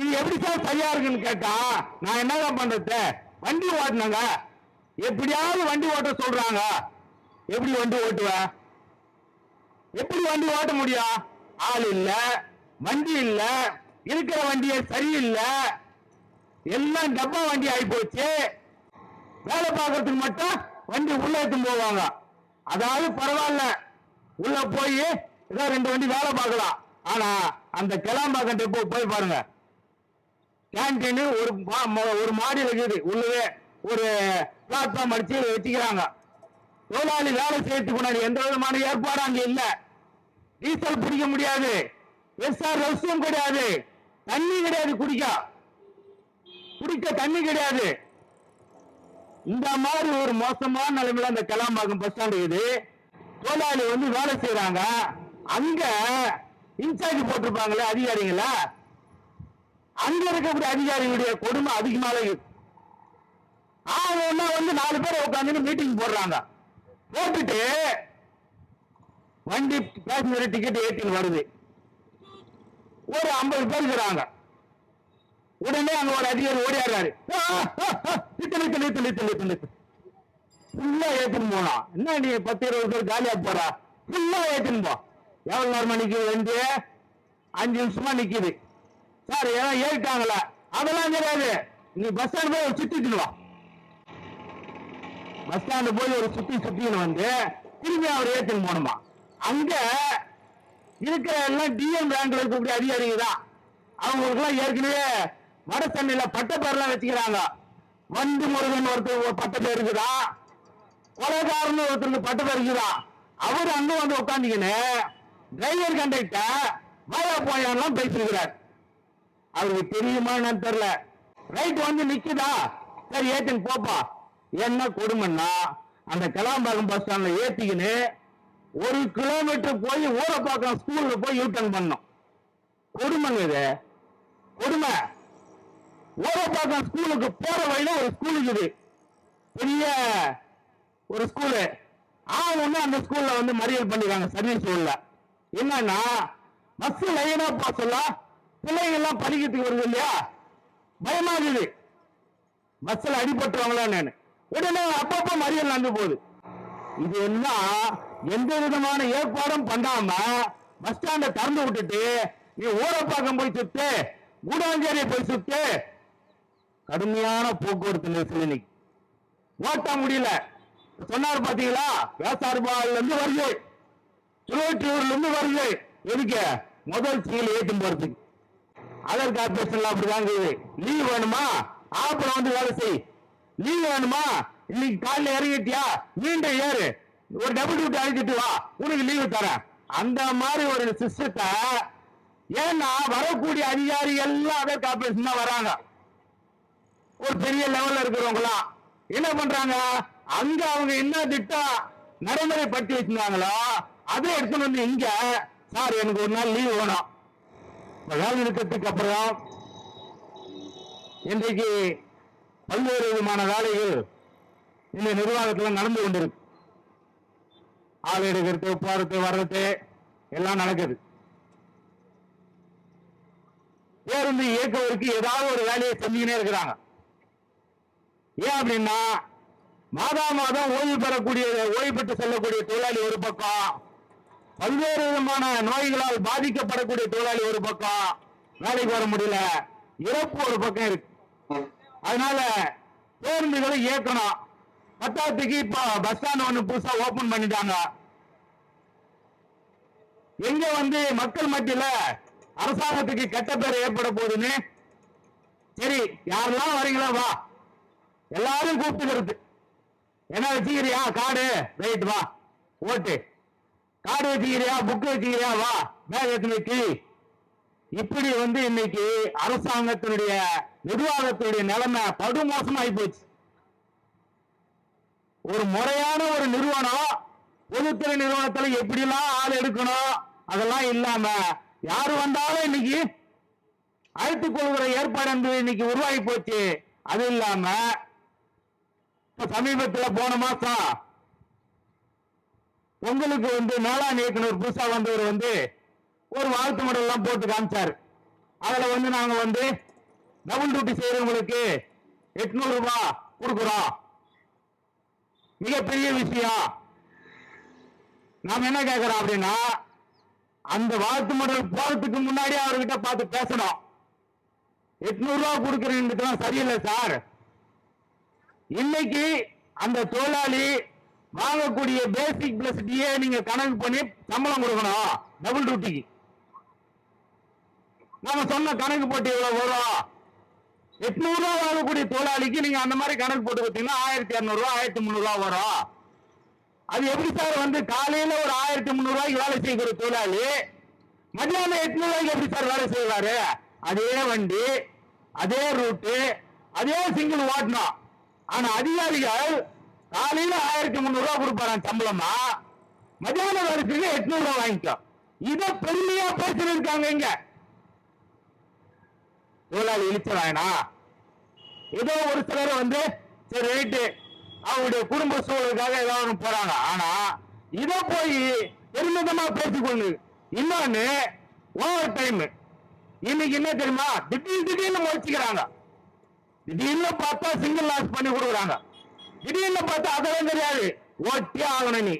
இது எப்படி சார் சரியா இருக்குன்னு கேட்டா நான் என்னதான் பண்றது? வண்டி ஓட்டினங்க. எப்படியாவது வண்டி ஓட்ட சொல்றாங்க. எப்படி வண்டி ஓட்டுவ? எப்படி வண்டி ஓட்ட முடியும்? ஆள் இல்ல வண்டி இல்ல இருக்கிற வண்டியே சரியில்லை. எல்லாம் டப்பா வண்டி ஆகி போச்சு வேலை பார்க்கறதுக்கு மட்டும் வண்டி உள்ள எடுத்துன்னு போவாங்க. அதாவது பரவாயில்ல. உள்ள போய் ஏதோ ரெண்டு வண்டி வேலை பார்க்கலாம். ஆனா அந்த கிளாம்பாக்கம் டெப்போ போய் பாருங்க. கேன்டீன் ஒரு மா- ஒரு மாடி இருக்குது. உள்ளவே ஒரு பிளாட்ஃபார்ம் அடிச்சு வச்சுக்கிறாங்க. தொழிலாளி வேலை செய்யறதுக்கு முன்னாடி எந்த விதமான ஏற்பாடும் அங்க இல்ல. டீசல் பிடிக்க முடியாது. எஸ்ஆர் ரசியம் கிடையாது. தண்ணி கிடையாது குடிக்க. குடிக்க தண்ணி கிடையாது. இந்த மாதிரி ஒரு மோசமான நிலைமையில அந்த கலாம்பாக்கம் பஸ் ஸ்டாண்ட் இருக்குது. தொழிலாளி வந்து வேலை செய்யறாங்க அங்க இன்சார்ஜ் போட்டிருப்பாங்களே அதிகாரிங்களா அங்க இருக்கக்கூடிய அதிகாரிகளுடைய கொடுமை அதிகமாக இருக்கு. ஆனா வந்து நாலு பேர் உட்காந்து மீட்டிங் போடுறாங்க. போட்டுட்டு வண்டி பேசஞ்சர் டிக்கெட் ஏற்றின்னு வருது. ஒரு ஐம்பது பேர் இருக்கிறாங்க. உடனே அங்க ஒரு அதிகாரி ஓடியாடுறாரு. நித்து நித்து நித்து நித்து நித்து நித்து. ஃபுல்லா ஏத்துன்னு போனா. என்ன நீ பத்து இருபது பேர் காலியா போறா? ஃபுல்லா ஏத்துன்னு போ. எவ்வளவு நேரமா நிக்குது வந்து அஞ்சு நிமிஷமா நிக்குது. சார் ஏதாவது ஏறிட்டாங்களா அதெல்லாம் கிடையாது. நீ பஸ் ஸ்டாண்ட் போய் ஒரு சுத்திட்டு வா பஸ் ஸ்டாண்டு போய் ஒரு சுத்தி சுத்தின்னு வந்து திரும்பி அவர் ஏற்றுன்னு போனோமா அங்க இருக்கிற எல்லாம் டிஎம் ரேங்க்ல இருக்கக்கூடிய அதிகாரிங்க தான். அவங்களுக்குலாம் ஏற்கனவே வட சென்னையில பட்ட பேர்லாம் வச்சுக்கிறாங்க. வண்டு முருகன் ஒருத்தர் ஒரு பட்ட பேர் இருக்குதா? கொலைகாரன் ஒருத்தருக்கு பட்ட பேர் இருக்குதா? அவர் அங்க வந்து உட்காந்துக்கின்னு டிரைவர் கண்டக்டர் வாயா போயான்லாம் பேசியிருக்கிறார். அவருக்கு தெரியுமா என்னன்னு தெரியல. ரைட் வந்து நிக்குதா? சரி ஏத்தின்னு போப்பா. என்ன கொடுமைன்னா அந்த கலாம்பாக்கம் பஸ் ஸ்டாண்ட்ல ஏத்திக்கின்னு ஒரு கிலோமீட்டர் போய் ஊரப்பாக்கம் ஸ்கூல்ல போய் யூட்டன் பண்ணும். கொடுமைங்க இது. கொடுமை. ஊரப்பாக்கம் ஸ்கூலுக்கு போற வழியில ஒரு ஸ்கூல் இருக்குது. பெரிய ஒரு ஸ்கூலு ஆகணும்னு அந்த ஸ்கூல்ல வந்து மறியல் பண்ணிருக்காங்க சர்வீஸ் ஸ்கூல்ல என்னன்னா பஸ் லைனா போக சொல்ல பிள்ளைங்க எல்லாம் படிக்கிறதுக்கு வருது இல்லையா? பயமா இருக்குது பஸ்ல அடிபட்டுருவாங்களா நான் உடனே அப்பப்ப மறியல் நடந்து போகுது. இது எல்லாம் எந்த விதமான ஏற்பாடும் பண்ணாம பஸ் ஸ்டாண்ட திறந்து விட்டுட்டு நீ ஊரப்பாக்கம் போய் சுத்து கூடாஞ்சேரி போய் சுத்து. கடுமையான போக்குவரத்து நெரிசல் இன்னைக்கு. ஓட்ட முடியல. சொன்னார் பாத்தீங்களா? வேசார்பால இருந்து வருது. திருவொற்றியூர்ல இருந்து வருது. எதுக்கு? முதல் சீல் ஏற்றும் போறதுக்கு. அதர் கார்பரேஷன்ல அப்படிதான் இருக்குது லீவ் வேணுமா? ஆப்பிள வந்து வேலை செய். லீவ் வேணுமா? இன்னைக்கு காலைல இறங்கிட்டியா? மீண்டும் ஏறு. ஒரு டபுள் டியூட்டி அழைச்சிட்டு வா. உனக்கு லீவு தரேன். அந்த மாதிரி ஒரு சிஸ்டத்தை ஏன்னா வரக்கூடிய அதிகாரி எல்லாம் அதர் கார்பரேஷன் தான் வராங்க. ஒரு பெரிய லெவல்ல இருக்கிறவங்களாம் என்ன பண்றாங்க? அங்க அவங்க என்ன திட்டம் நடைமுறைப்படுத்தி வச்சிருந்தாங்களோ அதை எடுத்துன்னு வந்து இங்க சார் எனக்கு ஒரு நாள் லீவ் வேணும். இப்ப வேலை அப்புறம் இன்றைக்கு பல்வேறு விதமான வேலைகள் இந்த நிர்வாகத்தில் நடந்து கொண்டிருக்கு. ஆள் எடுக்கிறது போறது வர்றது எல்லாம் நடக்குது. பேருந்து இயக்குவதற்கு ஏதாவது ஒரு வேலையை செஞ்சுக்கினே இருக்கிறாங்க. ஏன் அப்படின்னா மாதா மாதம் ஓய்வு பெறக்கூடிய ஓய்வு பெற்று செல்லக்கூடிய தொழிலாளி ஒரு பக்கம் பல்வேறு விதமான நோய்களால் பாதிக்கப்படக்கூடிய தொழிலாளி ஒரு பக்கம் வேலைக்கு வர முடியல இறப்பு ஒரு பக்கம் இருக்கு. அதனால பேருந்துகளை இயக்கணும். பத்தாத்துக்கு இப்ப பஸ் ஸ்டாண்ட் ஒண்ணு புதுசா ஓபன் பண்ணிட்டாங்க. எங்க வந்து மக்கள் மத்தியில அரசாங்கத்துக்கு கெட்ட பேர் ஏற்பட போகுதுன்னு சரி யாரெல்லாம் வரீங்களோ வா. எல்லாரும் கூப்பிட்டுக்கிறது என்ன வச்சுக்கிறியா? காடு ரைட் வா. ஓட்டு. காடு வச்சுக்கிறியா புக் வச்சுக்கிறியா வா. பேக் எடுத்து இப்படி வந்து இன்னைக்கு அரசாங்கத்தினுடைய நிர்வாகத்தினுடைய நிலைமை படுமோசமாயி போச்சு. ஒரு முறையான ஒரு நிறுவனம் பொதுத்துறை நிறுவனத்துல எப்படிலாம் ஆள் எடுக்கணும் அதெல்லாம் இல்லாம யாரு வந்தாலும் இன்னைக்கு அழைத்துக் கொள்கிற ஏற்பாடு என்பது இன்னைக்கு உருவாகி போச்சு. அது இல்லாம இப்ப சமீபத்தில் போன மாசம் உங்களுக்கு வந்து மேலாண் இயக்குனர் புதுசா வந்தவர் வந்து ஒரு வாழ்த்து மடல் எல்லாம் போட்டு காமிச்சாரு. அதுல வந்து நாங்க வந்து டபுள் டியூட்டி செய்யறவங்களுக்கு எட்நூறு ரூபாய் கொடுக்குறோம். மிகப்பெரிய விஷயம். நாம என்ன கேக்குறோம் அப்படின்னா அந்த வாழ்த்து மடல் போறதுக்கு முன்னாடி அவர்கிட்ட பார்த்து பேசணும். எட்நூறு ரூபாய் கொடுக்குறீங்கலாம் சரியில்லை சார். இன்னைக்கு அந்த தொழிலாளி வாங்கக்கூடிய பேசிக் பிளஸ் டிஏ நீங்க கணக்கு பண்ணி சம்பளம் கொடுக்கணும். டபுள் டியூட்டிக்கு நம்ம சொன்ன கணக்கு போட்டு இவ்வளவு வரும்? எட்நூறு ரூபா வாங்கக்கூடிய தொழிலாளிக்கு நீங்க அந்த மாதிரி கணக்கு போட்டு கொடுத்தீங்கன்னா ஆயிரத்தி இரநூறு ரூபா ஆயிரத்தி முந்நூறு ரூபா வரும். அது எப்படி சார் வந்து காலையில ஒரு ஆயிரத்தி முந்நூறு ரூபாய்க்கு வேலை செய்கிற தொழிலாளி மத்தியானம் எட்நூறு ரூபாய்க்கு எப்படி சார் வேலை செய்வாரு? அதே வண்டி அதே ரூட்டு அதே சிங்கிள் ஓட்டணும் ஆனா அதிகாரிகள் காலையில ஆயிரத்தி முந்நூறு ரூபா கொடுப்பாராம் சம்பளமா? மதியான வரிசைக்கு எட்நூறு ரூபா வாங்கிக்கோ இத பெருமையா பேசிட்டு இருக்காங்க இங்க. தொழிலாளி இழிச்ச ஏதோ ஒரு சிலர் வந்து சரி ரைட்டு. அவங்களுடைய குடும்ப சூழலுக்காக ஏதாவது போறாங்க. ஆனா இத போய் பெருமிதமா பேசிக்கொண்டு இன்னொன்னு ஓவர் டைம். இன்னைக்கு என்ன தெரியுமா? திடீர் திடீர்னு முயற்சிக்கிறாங்க திடீர்னு பார்த்தா சிங்கிள் லாஸ் பண்ணி கொடுக்குறாங்க. திடீர்னு பார்த்தா அதெல்லாம் தெரியாது. ஓட்டி ஆகணும் நீ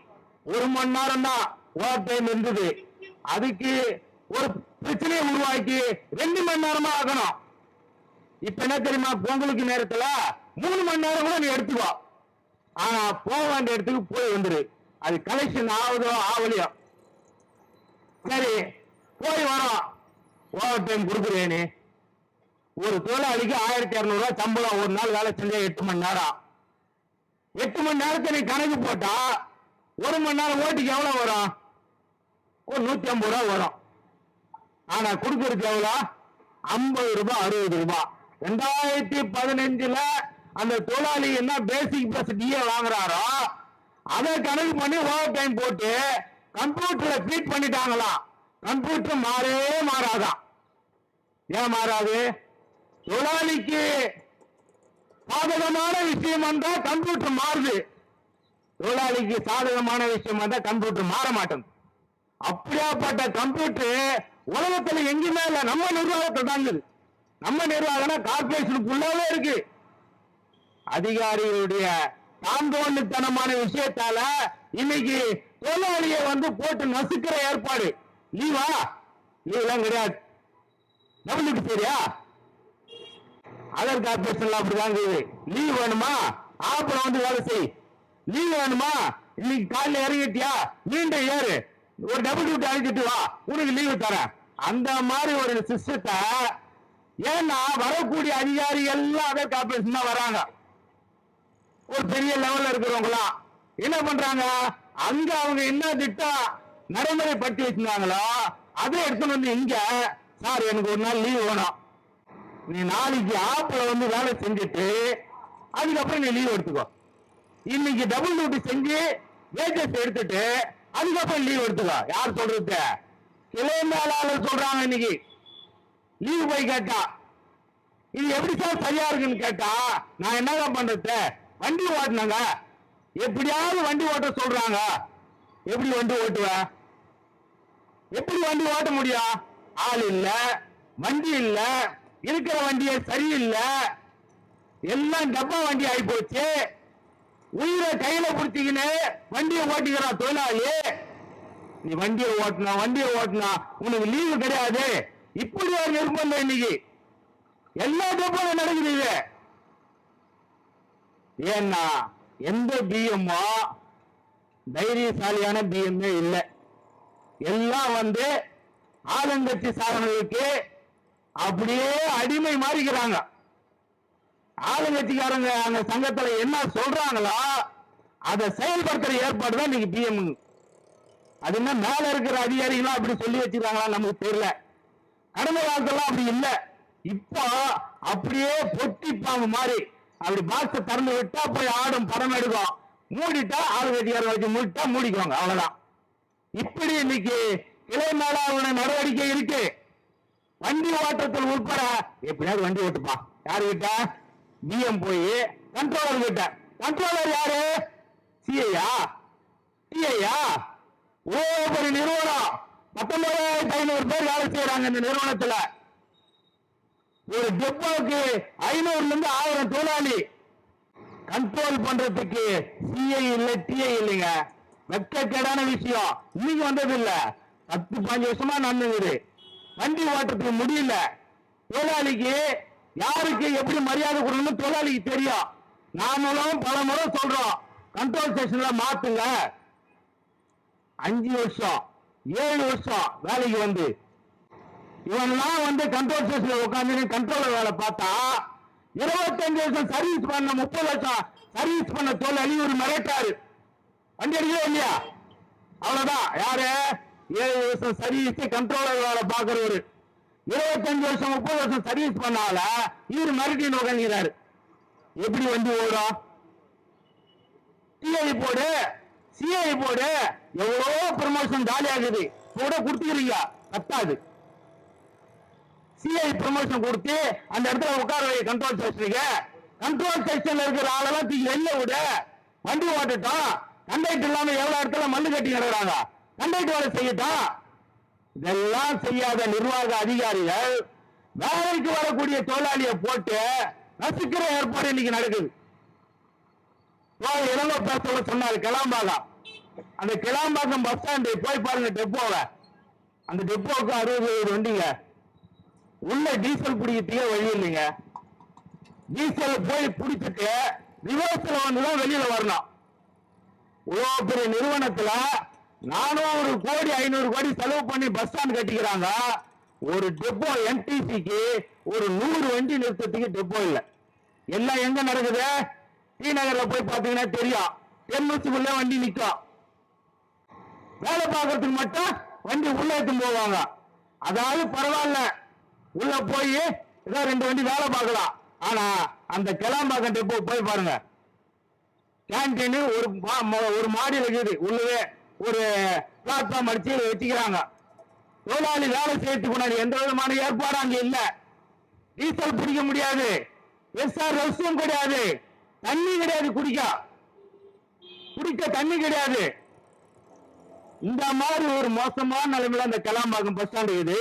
ஒரு மணி நேரம் தான் ஓவர் டைம் இருந்தது அதுக்கு ஒரு பிரச்சனையை உருவாக்கி ரெண்டு மணி நேரமா ஆகணும். இப்ப என்ன தெரியுமா? பொங்கலுக்கு நேரத்துல மூணு மணி நேரம் கூட நீ எடுத்துக்கோ. ஆனா போக வேண்டிய இடத்துக்கு போய் வந்துரு. அது கலெக்ஷன் ஆகுதோ ஆகலையோ. சரி போய் வரோம். ஓவர் டைம் கொடுக்குறேன்னு ஒரு தொழிலாளிக்கு ஆயிரத்தி இரநூறுவா சம்பளம் ஒரு நாள் வேலை செஞ்சா எட்டு மணி நேரம். எட்டு மணி நேரத்தை நீ கணக்கு போட்டா ஒரு மணி நேரம் ஓட்டுக்கு எவ்வளோ வரும்? ஒரு நூற்றி ஐம்பது ரூபா வரும். ஆனா கொடுக்கறதுக்கு எவ்வளோ ஐம்பது ரூபாய் அறுபது ரூபாய் ரெண்டாயிரத்தி பதினஞ்சுல அந்த தொழிலாளி என்ன பேசிக் பிளஸ் டிஏ வாங்குறாரோ அதை கணக்கு பண்ணி ஓவர் டைம் போட்டு கம்ப்யூட்டர்ல ஃபீட் பண்ணிட்டாங்களாம் கம்ப்யூட்டர் மாறவே மாறாதான் ஏன் மாறாது? தொழிலாளிக்கு சாதகமான விஷயம் வந்தா கம்ப்யூட்டர் மாறுது. தொழிலாளிக்கு சாதகமான விஷயம் வந்தா கம்ப்யூட்டர் மாற மாட்டேங்குது அப்படியாப்பட்ட கம்ப்யூட்டர் உலகத்துல எங்கேயுமே இல்ல. நம்ம நிர்வாகத்தில் தாங்குது நம்ம நிர்வாகம்னா கார்பரேஷனுக்குள்ளாவே இருக்கு. அதிகாரிகளுடைய தாந்தோண்டுத்தனமான விஷயத்தால இன்னைக்கு தொழிலாளியை வந்து போட்டு நசுக்கிற ஏற்பாடு. லீவா? லீவ்லாம் கிடையாது. நம்மளுக்கு சரியா அதர் கார்பரேஷன்ல அப்படிதான் இருக்குது. லீவ் வேணுமா? அப்புறம் வந்து வேலை செய். லீவ் வேணுமா? இன்னைக்கு காலைல இறங்கிட்டியா? மீண்டும் ஏறு. ஒரு டபுள் டியூட்டி அழைச்சிட்டு வா. உனக்கு லீவு தரேன். அந்த மாதிரி ஒரு சிஸ்டத்தை ஏன்னா வரக்கூடிய அதிகாரிகள் எல்லாம் அதர் கார்பரேஷன் தான் வராங்க. ஒரு பெரிய லெவல்ல இருக்கிறவங்களாம் என்ன பண்றாங்க? அங்க அவங்க என்ன திட்டம் நடைமுறைப்படுத்தி வச்சிருந்தாங்களோ அதை எடுத்துன்னு வந்து இங்க சார் எனக்கு ஒரு நாள் லீவ் வேணும். நீ நாளைக்கு ஆப்ல வந்து வேலை செஞ்சுட்டு அதுக்கப்புறம் நீ லீவ் எடுத்துக்கோ. இன்னைக்கு டபுள் டியூட்டி செஞ்சு வேஜஸ் எடுத்துட்டு அதுக்கப்புறம் லீவ் எடுத்துக்கோ. யார் சொல்றது? கிளை மேலாளர் சொல்றாங்க இன்னைக்கு. லீவ் போய் கேட்டா. இது எப்படி சார் சரியா இருக்குன்னு கேட்டா நான் என்னங்க பண்றது? வண்டி ஓட்டினாங்க. எப்படியாவது வண்டி ஓட்ட சொல்றாங்க. எப்படி வண்டி ஓட்டுவ? எப்படி வண்டி ஓட்ட முடியும்? ஆள் இல்ல வண்டி இல்லை. இருக்கிற வண்டியே சரியில்லை. எல்லாம் டப்பா வண்டி ஆகி போச்சு உயிரை கையில பிடிச்சிக்கின்னு வண்டியை ஓட்டிக்கிறான் தொழிலாளி. நீ வண்டியை ஓட்டினா வண்டியை ஓட்டினா உனக்கு லீவு கிடையாது. இப்படி ஒரு நிர்பந்தம் இன்னைக்கு. எல்லா டப்பாவும் நடக்குது இது. ஏன்னா எந்த பிஎம்மோ தைரியசாலியான பிஎம்ஏ இல்லை. எல்லாம் வந்து ஆளுங்கட்சி சாதனைகளுக்கு அப்படியே அடிமை மாறிக்கிறாங்க. ஆளுங்கட்சிக்காரங்க அந்த சங்கத்துல என்ன சொல்றாங்களோ அதை செயல்படுத்துற ஏற்பாடு தான் இன்னைக்கு பிஎம் அது என்ன மேல இருக்கிற அதிகாரிகளும் அப்படி சொல்லி வச்சுக்கிறாங்களா நமக்கு தெரியல. கடந்த காலத்துல அப்படி இல்லை. இப்போ அப்படியே பொட்டிப்பாங்க மாதிரி அப்படி பாக்ஸ திறந்து விட்டா போய் ஆடும் படம் எடுக்கும். மூடிட்டா ஆளுங்கட்சிக்காரங்க வச்சு மூடிட்டா மூடிக்குவாங்க. அவ்வளவுதான். இப்படி இன்னைக்கு இளை அவனை நடவடிக்கை இருக்கு. வண்டி ஓட்டத்தில் உட்பட எப்படியாவது வண்டி ஓட்டுப்பா. யாரு கிட்ட பிஎம் போய் கண்ட்ரோலர் கிட்ட. கண்ட்ரோலர் யாரு? சிஐயா டிஐயா ஒவ்வொரு நிறுவனம். பத்தொன்பதாயிரத்தி ஐநூறு பேர் வேலை செய்யறாங்க இந்த நிறுவனத்துல. ஒரு டெப்போக்கு ஐநூறுல இருந்து ஆயிரம் தொழிலாளி. கண்ட்ரோல் பண்றதுக்கு சிஐ இல்ல டிஐ இல்லைங்க. வெக்கக்கேடான விஷயம். இன்னைக்கு வந்தது இல்ல பத்து பதினஞ்சு வருஷமா நடந்துங்குது வண்டி ஓட்டுறதுக்கு முடியல. தொழிலாளிக்கு யாருக்கு எப்படி மரியாதை கொடுக்கணும்னு தொழிலாளிக்கு தெரியும். நாமளும் பல முறை சொல்றோம். கண்ட்ரோல் ஸ்டேஷன்ல மாத்துங்க. அஞ்சு வருஷம் ஏழு வருஷம் வேலைக்கு வந்து. இவன்லாம் வந்து கண்ட்ரோல் ஸ்டேஷன்ல உட்காந்து கண்ட்ரோல் வேலை பார்த்தா இருபத்தஞ்சு வருஷம் சர்வீஸ் பண்ண முப்பது வருஷம் சர்வீஸ் பண்ண தொழிலாளி ஒரு மிரட்டாரு வண்டி அடிக்கவே இல்லையா? அவ்வளவுதான். யாரு? ஏழு வருஷம் சர்வீஸ் கண்ட்ரோலர் வேலை பாக்குறவரு இருபத்தஞ்சு வருஷம் முப்பது வருஷம் சர்வீஸ் பண்ணால இவர் மறுபடியும் உட்காந்துக்கிறாரு எப்படி வண்டி ஓடும்? டிஐ போடு சிஐ போடு. எவ்வளோ ப்ரமோஷன் ஜாலியாகுது கூட கொடுத்துக்கிறீங்க. கத்தாது சிஐ ப்ரமோஷன் கொடுத்து அந்த இடத்துல உட்கார வை கண்ட்ரோல் ஸ்டேஷனுக்கு கண்ட்ரோல் செக்ஷன்ல இருக்கிற ஆளெல்லாம் தூக்கி வெளில விட. வண்டி ஓட்டுட்டோம். கண்டக்டர் இல்லாம எவ்வளவு இடத்துல மண்ணு கட்டி கிடக்குறாங்க கண்டெக்ட் வேலை செய்யட்டா? இதெல்லாம் செய்யாத நிர்வாக அதிகாரிகள் வேலைக்கு வரக்கூடிய தொழிலாளியை போட்டு நசுக்கிற ஏற்பாடு இன்னைக்கு நடக்குது. இளங்க பேச சொன்னாரு கிளாம்பாக்கம். அந்த கிளாம்பாக்கம் பஸ் ஸ்டாண்டு போய் பாருங்க டெப்போவை அந்த டெப்போவுக்கு அறுபது வண்டிங்க. உள்ள டீசல் பிடிக்கிறதுக்கே வழி இல்லைங்க. டீசல் போய் பிடிச்சிட்டு ரிவர்ஸ்ல வந்துதான் வெளியில வரணும். இவ்வளவு பெரிய நிறுவனத்துல நானூறு கோடி ஐநூறு கோடி செலவு பண்ணி பஸ் ஸ்டாண்ட் கட்டிக்கிறாங்க. ஒரு டெப்போ எம்டிசிக்கு ஒரு நூறு வண்டி நிறுத்தத்துக்கு டெப்போ இல்லை. எல்லாம் எங்க நடக்குது? டி நகர்ல போய் பாத்தீங்கன்னா தெரியும். தென்முச்சுக்குள்ள வண்டி நிற்கும் வேலை பார்க்கறதுக்கு மட்டும் வண்டி உள்ள எடுத்துன்னு போவாங்க. அதாவது பரவாயில்ல. உள்ள போய் ஏதோ ரெண்டு வண்டி வேலை பார்க்கலாம். ஆனா அந்த கிளாம்பாக்கம் டெப்போ போய் பாருங்க. கேன்டீன் ஒரு மா- ஒரு மாடியில் இருக்குது. உள்ளவே ஒரு பிளாட்ஃபார்ம் அடிச்சு வச்சுக்கிறாங்க தொழிலாளி வேலை செய்யறதுக்கு முன்னாடி எந்த விதமான ஏற்பாடும் அங்க இல்ல. டீசல் பிடிக்க முடியாது. எஸ்ஆர் ரசியம் கிடையாது. தண்ணி கிடையாது குடிக்க. குடிக்க தண்ணி கிடையாது. இந்த மாதிரி ஒரு மோசமான நிலைமையில அந்த கலாம்பாக்கம் பஸ் ஸ்டாண்ட் இருக்குது.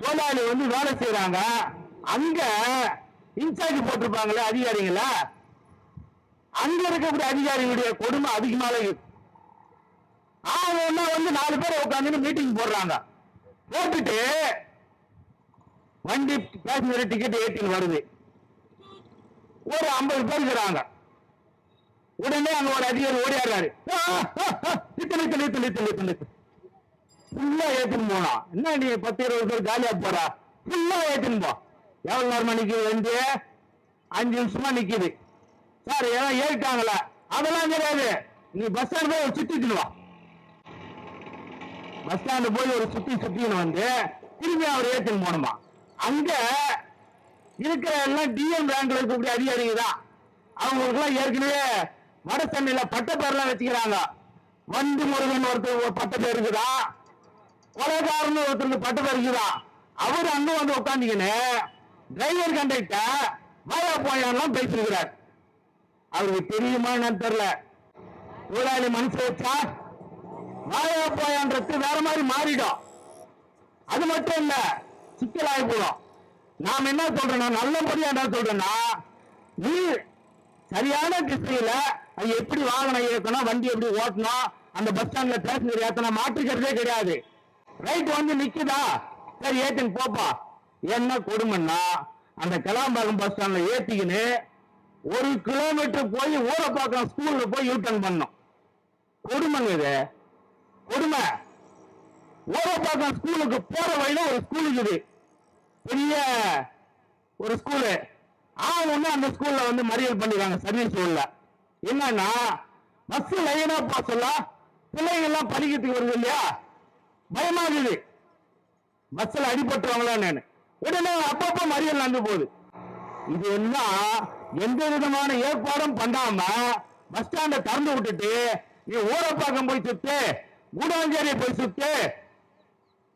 தொழிலாளி வந்து வேலை செய்யறாங்க அங்க இன்சார்ஜ் போட்டிருப்பாங்களே அதிகாரிங்கள? அங்க இருக்கக்கூடிய அதிகாரிகளுடைய கொடுமை அதிகமாக ஆனா வந்து நாலு பேர் உட்காந்து மீட்டிங் போடுறாங்க. போட்டுட்டு வண்டி பேசஞ்சர் டிக்கெட் ஏற்றின்னு வருது. ஒரு ஐம்பது பேர் இருக்கிறாங்க. உடனே அங்க ஒரு அதிகாரி ஓடியாடுறாரு. ஆ, ஆ, ஆ, இத்தனை இத்தனை ஃபுல்லா ஏத்துன்னு போனா. என்ன நீ பத்து இருபது பேர் காலியா போறா? ஃபுல்லா ஏத்துன்னு போ. எவ்வளவு நேரம் நிக்குது வந்து அஞ்சு நிமிஷமா நிக்குது. சார் ஏன்னா ஏறிட்டாங்களா? அதெல்லாம் கிடையாது. நீ பஸ் ஸ்டாண்ட் போய் சுத்திட்டு வா. பஸ் ஸ்டாண்டு போய் ஒரு சுத்தி சுத்தின்னு வந்து திரும்பி அவர் ஏற்றுன்னு போனோமா அங்க இருக்கிற எல்லாம் டிஎம் ரேங்க்ல இருக்கக்கூடிய அதிகாரிங்க தான். அவங்களுக்குலாம் ஏற்கனவே வட சென்னையில பட்ட பேர்லாம் வச்சுக்கிறாங்க. வண்டு முருகன் ஒருத்தர் ஒரு பட்ட பேர் இருக்குதா? கொலைகாரன் ஒருத்தருக்கு பட்ட பேர் இருக்குதா? அவர் அங்க வந்து உட்காந்துக்கின்னு டிரைவர் கண்டக்டர் வாயா போயான்லாம் பேசியிருக்கிறார். அவருக்கு தெரியுமா என்னன்னு தெரியல. தொழிலாளி மனசு வச்சா வாயா வேற மாதிரி மாறிடும் அது மட்டும் இல்ல சிக்கலாகி போடும். நாம் என்ன சொல்றோம் நல்லபடியா என்ன சொல்றோம்னா நீ சரியான திசையில அது எப்படி வாகனம் இயக்கணும் வண்டி எப்படி ஓட்டணும் அந்த பஸ் ஸ்டாண்ட்ல பேசஞ்சர் ஏத்தணும் மாற்றிக்கிறதே கிடையாது. ரைட் வந்து நிக்குதா? சரி ஏத்தின்னு போப்பா. என்ன கொடுமைன்னா அந்த கிளாம்பாக்கம் பஸ் ஸ்டாண்ட்ல ஏத்திக்கின்னு ஒரு கிலோமீட்டர் போய் ஊரை பார்க்கலாம் ஸ்கூல்ல போய் யூ டர்ன் பண்ணும் கொடுமைங்க இது. கொடுமை. ஓரப்பாக்கம் ஸ்கூலுக்கு போற வழியில ஒரு ஸ்கூல் இருக்குது. பெரிய ஒரு ஸ்கூலு ஆவுன்னு அந்த ஸ்கூல்ல வந்து மறியல் பண்ணிருக்காங்க சர்வீஸ் ஸ்கூல்ல என்னன்னா பஸ் லைனா போக சொல்ல பிள்ளைங்க எல்லாம் படிக்கிறதுக்கு வருது இல்லையா? பயமா இருக்குது. பஸ்ல அடிபட்டுருவாங்களா நான் உடனே அப்பப்போ மறியல் நடந்து போகுது. இது எல்லாம் எந்த விதமான ஏற்பாடும் பண்ணாம பஸ் ஸ்டாண்டை திறந்து விட்டுட்டு நீ ஊரப்பாக்கம் போய் சுத்து. கூடாஞ்சேரி போய் சுட்டு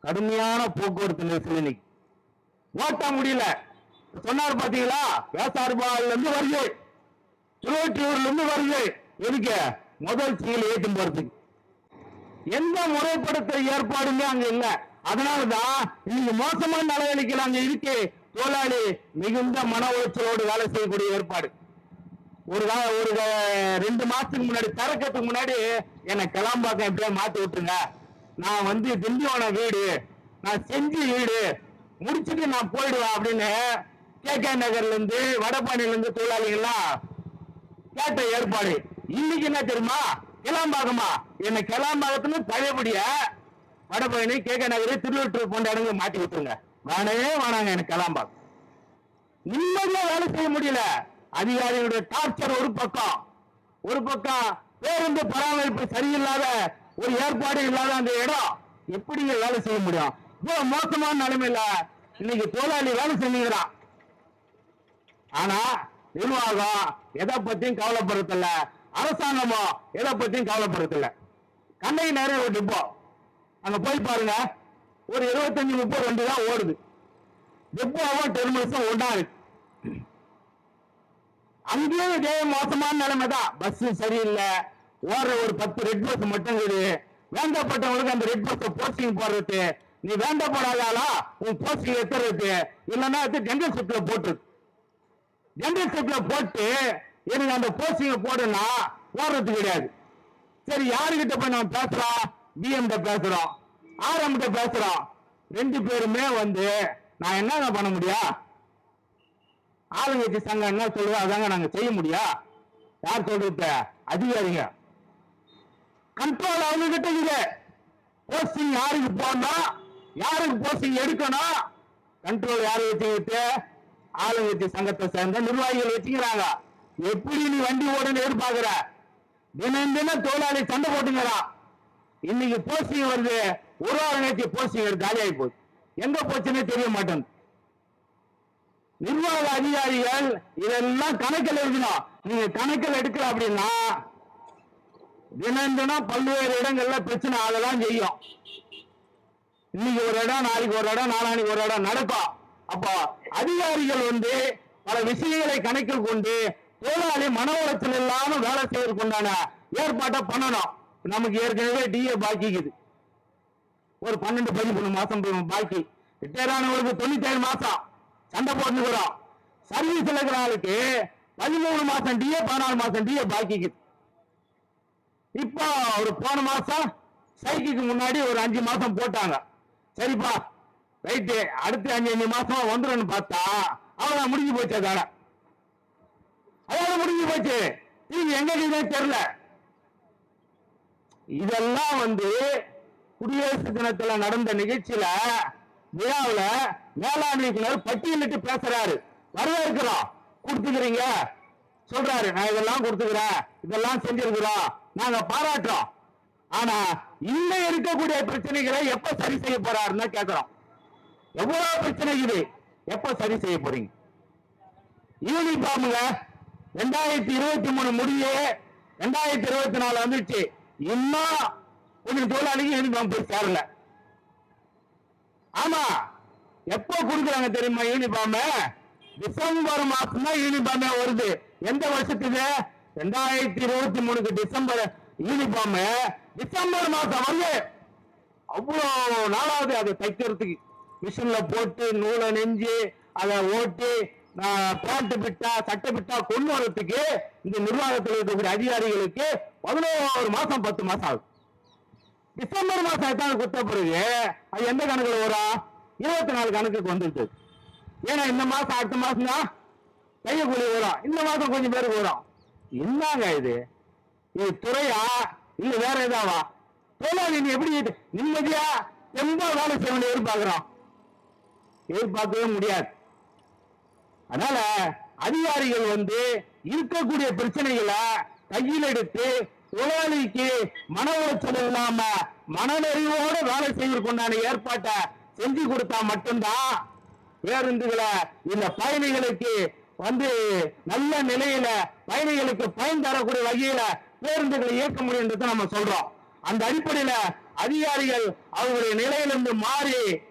கடுமையான போக்குவரத்து நெரிசல் இன்னைக்கு. ஓட்ட முடியல. சொன்னார் பாத்தீங்களா? வேசார்பால்ல இருந்து வருது. திருவொற்றியூர்ல இருந்து வருது. எதுக்கு? முதல் சீல் ஏற்றும் போறதுக்கு. எந்த முறைப்படுத்த ஏற்பாடுமே அங்க இல்ல. அதனாலதான் இன்னைக்கு மோசமான நிலைமைக்கு அங்க இருக்கு. தொழிலாளி மிகுந்த மன உளைச்சலோடு வேலை செய்யக்கூடிய ஏற்பாடு. ஒரு கா- ஒரு கா- ரெண்டு மாசத்துக்கு முன்னாடி திறக்கிறதுக்கு முன்னாடி என்னை கிளம்பாக்கம் எப்படியா மாத்தி விட்டுருங்க. நான் வந்து திண்டிவன வீடு நான் செஞ்சு வீடு முடிச்சுட்டு நான் போயிடுவேன் அப்படின்னு கே. கே. நகர்ல இருந்து வடபாணில இருந்து தொழிலாளிகள்லாம் கேட்ட ஏற்பாடு. இன்னைக்கு என்ன தெரியுமா? கிளாம்பாக்கமா என்ன கிளாம்பாக்கத்துல பழையபடிய வடபழனி கே. கே. நகர் திருவள்ளூர் போன்ற இடங்க மாட்டி விட்டுருங்க. வேணவே வேணாங்க எனக்கு கிளாம்பாக்கம் நிம்மதியா வேலை செய்ய முடியல. அதிகாரிகளுடைய டார்ச்சர் ஒரு பக்கம். ஒரு பக்கம் பேருந்து பராமரிப்பு சரியில்லாத ஒரு ஏற்பாடு இல்லாத அந்த இடம். எப்படி வேலை செய்ய முடியும்? இவ்வளவு மோசமான நிலைமையில இன்னைக்கு தொழிலாளி வேலை செஞ்சுக்கிறான். ஆனா நிர்வாகம் எதை பத்தியும் கவலைப்படுறதில்ல. அரசாங்கமோ எதை பத்தியும் கவலைப்படுறதில்ல. கண்ணை நேரம் ஒரு டிப்போ அங்க போய் பாருங்க. ஒரு இருபத்தஞ்சு முப்பது ரெண்டு தான் ஓடுது டிப்போவும் டெர்மினஸும் ஒன்றா இருக்கு. அங்கேயும் இதே மோசமான நிலைமை தான் பஸ் சரியில்லை. ஓடுற ஒரு பத்து ரெட் பஸ் மட்டும் இருக்குது வேண்டப்பட்டவங்களுக்கு அந்த ரெட் பஸ் போஸ்டிங் போடுறது. நீ வேண்டப்படாதாலா உன் போஸ்டிங் எத்துறது. இல்லைன்னா ஜென்ரல் ஷிப்ட்ல போட்டு. ஜென்ரல் ஷிப்ட்ல போட்டு எனக்கு அந்த போஸ்டிங் போடுனா போடுறது கிடையாது. சரி யாருகிட்ட போய் நம்ம பேசுறோம்? பிஎம் பேசுறோம். ஆர்எம் பேசுறோம். ரெண்டு பேருமே வந்து நான் என்னென்ன பண்ண முடியும்? ஆளுங்கட்சி சங்கம் என்ன சொல்லுவோம் அதாங்க நாங்க செய்ய முடியும் யார் சொல்றது அதிகாரிங்க கண்ட்ரோல் அவங்க கிட்ட இருக்குது போஸ்டிங் யாருக்கு போடணும்? யாருக்கு போஸ்டிங் எடுக்கணும்? கண்ட்ரோல் யாரு வச்சுக்கிட்டு ஆளுங்கட்சி சங்கத்தை சேர்ந்த நிர்வாகிகள் வச்சுக்கிறாங்க. எப்படி நீ வண்டி ஓடன்னு எதிர்பார்க்கிற? தினம் தினம் தொழிலாளி சண்டை போட்டுங்கிறான் இன்னைக்கு போஸ்டிங் வருது. ஒரு வாரம் நேற்று போஸ்டிங் எடுத்து காலியாகி போச்சு எங்க போச்சுன்னே தெரிய மாட்டேங்குது. நிர்வாக அதிகாரிகள் இதெல்லாம் கணக்கில் எழுதணும். நீங்க கணக்கில் எடுக்கல அப்படின்னா தினம் தினம் பல்வேறு இடங்கள்ல பிரச்சனை அதெல்லாம் செய்யும். இன்னைக்கு ஒரு இடம் நாளைக்கு ஒரு இடம் நாளானிக்கு ஒரு இடம் நடக்கும் அப்போ அதிகாரிகள் வந்து பல விஷயங்களை கணக்கில் கொண்டு தொழிலாளி மன உளைச்சல் இல்லாம வேலை செய்வதற்கு ஏற்பாட்டை பண்ணணும். நமக்கு ஏற்கனவே டிஏ பாக்கிக்குது ஒரு பன்னெண்டு பதிமூணு மாசம் பாக்கி. ரிட்டையர் ஆனவங்களுக்கு தொண்ணூத்தி ஏழு மாசம். சண்டை போட்டுக்கிறோம் சர்வீஸ்ல இருக்கிற ஆளுக்கு பதிமூணு மாசம் டிஏ பதினாலு மாசம் டிஏ பாக்கிக்கு. இப்போ ஒரு போன மாசம் சைக்கிக்கு முன்னாடி ஒரு அஞ்சு மாசம் போட்டாங்க. சரிப்பா ரைட்டு அடுத்து அஞ்சு அஞ்சு மாசம் வந்துடும் பார்த்தா அவ்வளவு முடிஞ்சு போச்சு அதால. அதாவது முடிஞ்சு போச்சு. நீங்க எங்க தெரியல. இதெல்லாம் வந்து குடியரசு தினத்துல நடந்த நிகழ்ச்சியில விழாவில் மேலாண்மை இயக்குனர் பட்டியலிட்டு பேசுறாரு. வரவேற்கிறோம். கொடுத்துக்கிறீங்க. சொல்றாரு நான் இதெல்லாம் கொடுத்துக்கிறேன். இதெல்லாம் செஞ்சிருக்கிறோம். நாங்க பாராட்டுறோம். ஆனா இன்னும் இருக்கக்கூடிய பிரச்சனைகளை எப்ப சரி செய்ய போறாருன்னு கேக்குறோம். எவ்வளவு பிரச்சனை இது? எப்ப சரி செய்ய போறீங்க? யூனிஃபார்முங்க. ரெண்டாயிரத்தி இருபத்தி மூணு முடிய ரெண்டாயிரத்தி இருபத்தி நாலு வந்துச்சு இன்னும் கொஞ்சம் தொழிலாளிக்கு யூனிஃபார்ம் போய் சேரல. ஆமா. எப்போ கொடுக்குறாங்க தெரியுமா யூனிஃபார்ம் டிசம்பர் மாசம் தான் யூனிஃபார்மே வருது. எந்த வருஷத்துக்கு ரெண்டாயிரத்தி இருபத்தி மூணுக்கு டிசம்பர் யூனிஃபார்ம் டிசம்பர் மாசம் வந்து அவ்வளோ நாளாவது அதை தைக்கிறதுக்கு. மிஷின்ல போட்டு நூலை நெஞ்சு அதை ஓட்டி பேண்ட் பிட்டா சட்டை பிட்டா கொண்டு வரத்துக்கு இந்த நிர்வாகத்தில் இருக்கக்கூடிய அதிகாரிகளுக்கு பதினோரு மாசம் பத்து மாசம் ஆகுது. டிசம்பர் மாசம் எட்டாவது குத்த பிறகு? அது எந்த கணக்குல வரும்? இருபத்தி நாலு கணக்குக்கு வந்துருச்சு ஏன்னா இந்த மாசம் அடுத்த மாசம் தான் தையக்கூலி வரும். இந்த மாசம் கொஞ்சம் பேருக்கு வரும். என்னங்க இது? இது துறையா? இல்ல வேற ஏதாவா? தொழிலாளி நீ எப்படி நிம்மதியா ரொம்ப வேலை செய்ய வேண்டிய எதிர்பார்க்கிறோம். எதிர்பார்க்கவே முடியாது. அதனால அதிகாரிகள் வந்து இருக்கக்கூடிய பிரச்சனைகளை கையில் எடுத்து தொழிலாளிக்கு மன உளைச்சல் இல்லாம மனநெறிவோட வேலை செய்வதற்குண்டான ஏற்பாட்டை செஞ்சு கொடுத்தா மட்டும்தான் பேருந்துகளை இந்த பயணிகளுக்கு வந்து நல்ல நிலையில பயணிகளுக்கு பயன் தரக்கூடிய வகையில பேருந்துகளை இயக்க முடியும் நம்ம சொல்றோம். அந்த அடிப்படையில அதிகாரிகள் அவங்களுடைய நிலையிலிருந்து மாறி